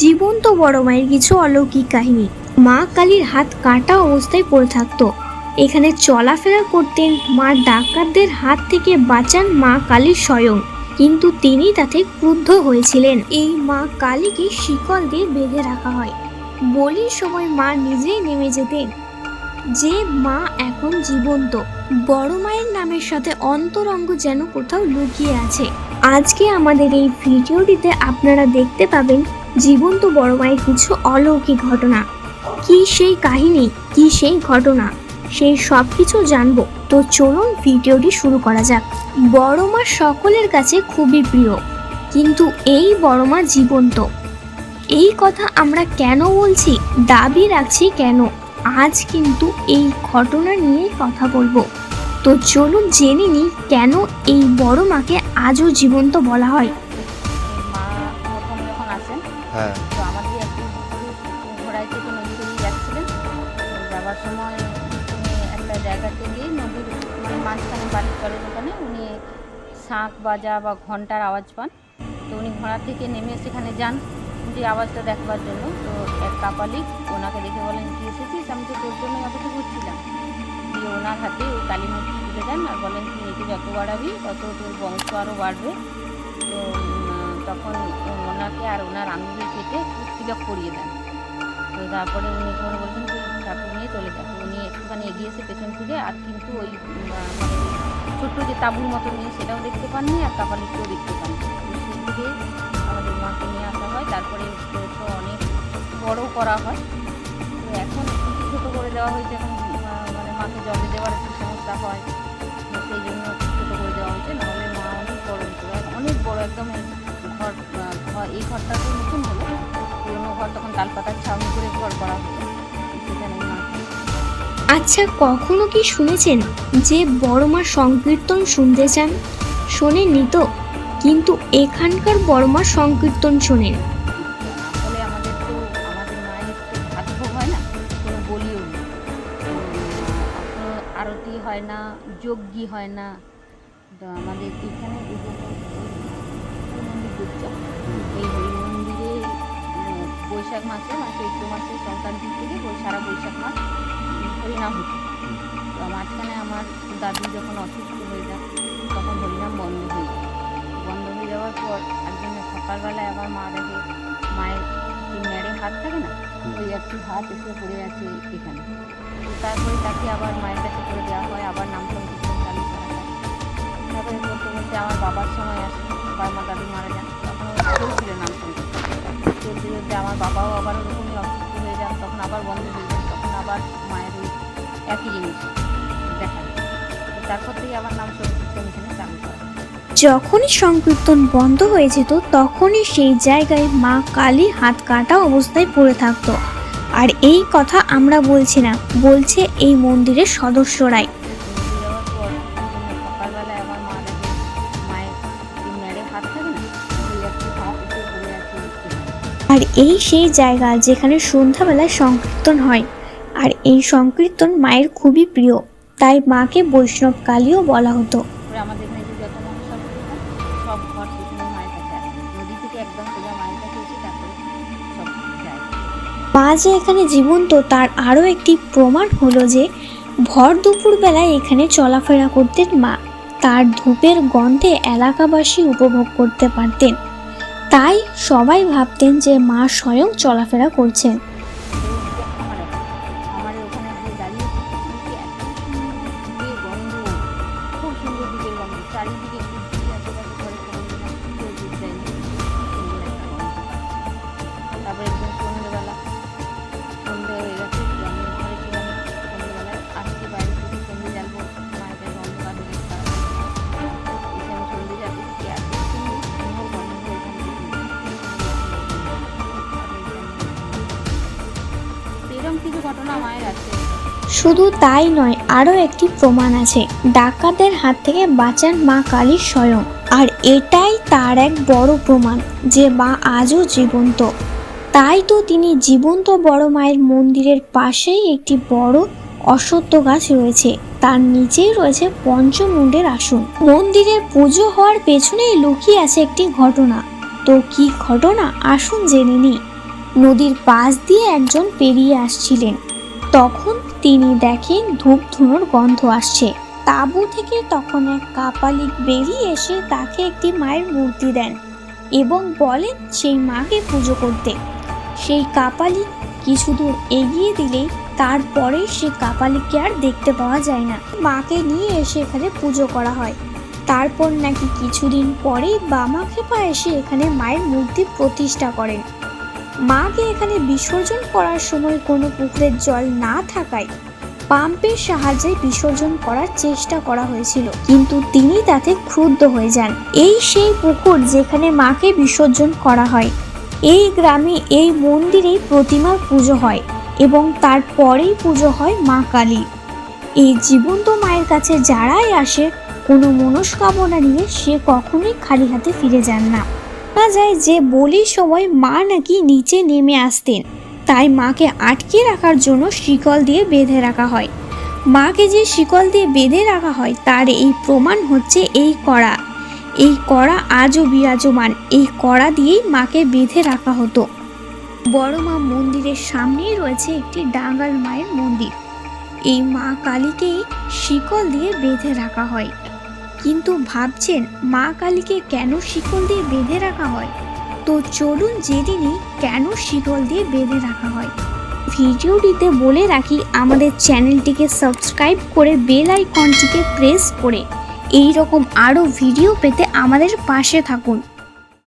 জীবন্ত বড় মায়ের কিছু অলৌকিক কাহিনী। মা কালীর হাত কাটা অবস্থায় পড়ে থাকতো। এখানে চলাফেরা করতেন মা ডাকাতদের হাত থেকে বাঁচান মা কালী স্বয়ং। কিন্তু তিনি তাতে ক্রুদ্ধ হয়েছিলেন। এই মা কালীকে শিকল দিয়ে বেঁধে রাখা হয়। বলির সময় মা নিজেই নেমে যেতেন। যে মা এখন জীবন্ত, বড় মায়ের নামের সাথে অন্তরঙ্গ যেন কোথাও লুকিয়ে আছে। আজকে আমাদের এই ভিডিওটিতে আপনারা দেখতে পাবেন জীবন্ত বড় মায়ের কিছু অলৌকিক ঘটনা। কি সেই কাহিনী, কি সেই ঘটনা? সেই সব কিছু জানব। তো চলুন ভিডিওটি শুরু করা যাক। বড় মা সকলের কাছে খুবই প্রিয়, কিন্তু এই বড় মা জীবন্ত। এই কথা আমরা কেন বলছি, দাবি রাখছি কেন? আজ কিন্তু এই ঘটনা নিয়ে কথা বলব। তো চলুন জেনে নিই কেন এই বড় মাকে আজও জীবন্ত বলা হয়। হ্যাঁ। তো আমাদের একটু ঘোড়ায় থেকে নদী পেরিয়ে যাচ্ছিলেন যাওয়ার সময় উনি একটা জায়গাতে গিয়ে নদীর মানে মাঝখানে বালির চরের ওখানে উনি শাঁখ বাজা বা ঘণ্টার আওয়াজ পান। তো উনি ঘোড়া থেকে নেমে সেখানে যান যে আওয়াজটা দেখবার জন্য। তো এক কাপালিক ওনাকে দেখে বলেন, কি এসেছিস? আমি তো তোর জন্যই অপেক্ষা করছিলাম। দিয়ে ওনার হাতে ওই কালী মূর্তি তুলে দেন আর বলেন, তুই একে যত বাড়াবি, তত তোর বংশ আরও বাড়বে। তো তখন ওনাকে আর ওনার আঙুলি কেটে তিলক করিয়ে দেন। তো তারপরে উনি করে বলছেন তুই ঠাকুর নিয়ে চলে যাব উনি একটুখানি এগিয়ে এসে পেছন থেকে আর কিন্তু ওই ছোট্ট যে তাঁবুর মতো নিয়ে সেটাও দেখতে পাননি, আর কাপালিককেও দেখতে পাননি। থেকে আমাদের মাকে নিয়ে আসা হয়। তারপরে তো অনেক বড় করা হয়। তো এখন ছোটো করে দেওয়া হয়েছে, এখন মানে মাকে জলে দেওয়ার একটু সমস্যা হয়। এই ঘরটা তো নতুন হলো। পুরোনো ঘর তখন তালপাতার ছাউনি করে ঘর করা হতো সেখানে আচ্ছা কখনো কি শুনেছেন যে বড় মা সংকীর্তন শুনতে চান? শোনেননি তো। কিন্তু এখানকার বড় মা সংকীর্তন শোনেন। হয় আরতি হয় না যজ্ঞি হয় না। আমাদের এখানে দেখছ এই হরি মন্দিরে বৈশাখ মাসে মানে চৈত্র মাসে সংক্রান্তি থেকে সারা বৈশাখ মাস হরিনাম হতো। তো মাঝখানে আমার দাদু যখন অসুস্থ হয়ে যায় তখন হরিনাম বন্ধ হয়ে যায়। বন্ধ হয়ে যাওয়ার পর একদিন সকালবেলায় আবার মা দেখে মায়ের মেরে হাত থাকে না ওই একটি হাত এসে পড়ে আছে এখানে। তো তারপরে তাকে আবার মায়ের কাছে করে দেওয়া হয় আবার নাম সংকীর্তন চালু করা হয়। তারপরে বলতে বলতে আমার বাবার সময় আসে। আমার বাবাও আবার ওরকমই অসুস্থ হয়ে যান, তখন আবার বন্ধ হয়ে যায় তখন আবার মায়ের ওই একই জিনিস দেখা তারপর থেকে আবার নাম সংকীর্তন এখানে চালু করা যখনই সংকীর্তন বন্ধ হয়ে যেত, তখনই সেই জায়গায় মা কালী হাত কাটা অবস্থায় পড়ে থাকতো। আর এই কথা আমরা বলছি না, বলছে এই মন্দিরের সদস্যরাই। আর এই সেই জায়গা যেখানে সন্ধ্যাবেলায় সংকীর্তন হয়। আর এই সংকীর্তন মায়ের খুবই প্রিয়। তাই মাকে বৈষ্ণব কালীও বলা হতো। আমাদের এখানে যত সব সব ঘর মায়ের কাছে নদী থেকে একদম মায়ের কাছে এসে তারপরে সব মা যে এখানে জীবন্ত তার আরও একটি প্রমাণ হলো যে ভর দুপুর বেলায় এখানে চলাফেরা করতেন মা। তার ধূপের গন্ধে এলাকাবাসী উপভোগ করতে পারতেন। তাই সবাই ভাবতেন যে মা স্বয়ং চলাফেরা করছেন। শুধু তাই নয়, আরও একটি প্রমাণ আছে। ডাকাতের হাত থেকে বাঁচান মা কালী স্বয়ং। আর এটাই তার এক বড় প্রমাণ যে মা আজও জীবন্ত। তাই তো তিনি জীবন্ত বড় মায়ের মন্দিরের পাশেই একটি বড় অশ্বত্থ গাছ রয়েছে। তার নিচেই রয়েছে পঞ্চমুণ্ডের আসন। মন্দিরের পুজো হওয়ার পেছনেই লুকিয়ে আছে একটি ঘটনা। তো কি ঘটনা? আসুন জেনে নিই। নদীর পাশ দিয়ে একজন পেরিয়ে আসছিলেন। তখন তিনি দেখেন ধূপ ধুনোর গন্ধ আসছে। তাঁবু থেকে তখন এক কাপালিক বেরিয়ে এসে তাকে একটি মায়ের মূর্তি দেন এবং বলেন সেই মাকে পুজো করতে। সেই কাপালিক কিছু দূর এগিয়ে দিলেই তারপরে সে কাপালিককে আর দেখতে পাওয়া যায় না। মাকে নিয়ে এসে এখানে পুজো করা হয়। তারপর নাকি কিছুদিন পরেই বামা খেপা এসে এখানে মায়ের মূর্তি প্রতিষ্ঠা করেন। মাকে এখানে বিসর্জন করার সময় কোনো পুকুরের জল না থাকায় পাম্পের সাহায্যে বিসর্জন করার চেষ্টা করা হয়েছিল। কিন্তু তিনি তাতে ক্রুদ্ধ হয়ে যান। এই সেই পুকুর যেখানে মাকে বিসর্জন করা হয়। এই গ্রামে এই মন্দিরেই প্রতিমার পুজো হয় এবং তারপরেই পুজো হয় মা কালী। এই জীবন্ত মায়ের কাছে যারাই আসে, কোনো মনস্কামনা নিয়ে সে কখনোই খালি হাতে ফিরে যান না। শোনা যায় যে বলির সময় মা নাকি নিচে নেমে আসতেন। তাই মাকে আটকে রাখার জন্য শিকল দিয়ে বেঁধে রাখা হয়। মাকে যে শিকল দিয়ে বেঁধে রাখা হয়, তার এই প্রমাণ হচ্ছে এই কড়া। এই কড়া আজও বিরাজমান। এই কড়া দিয়েই মাকে বেঁধে রাখা হতো। বড় মা মন্দিরের সামনেই রয়েছে একটি ডাঙ্গাল মায়ের মন্দির। এই মা কালীকেই শিকল দিয়ে বেঁধে রাখা হয়। কিন্তু ভাবছেন মা কালীকে কেন শিকল দিয়ে বেঁধে রাখা হয়? তো চলুন জেনে কেন শিকল দিয়ে বেঁধে রাখা হয়? ভিডিওটিতে বলে রাখি, আমাদের চ্যানেলটিকে সাবস্ক্রাইব করে বেল আইকনটিকে প্রেস করে। এই রকম আরও ভিডিও পেতে আমাদের পাশে থাকুন।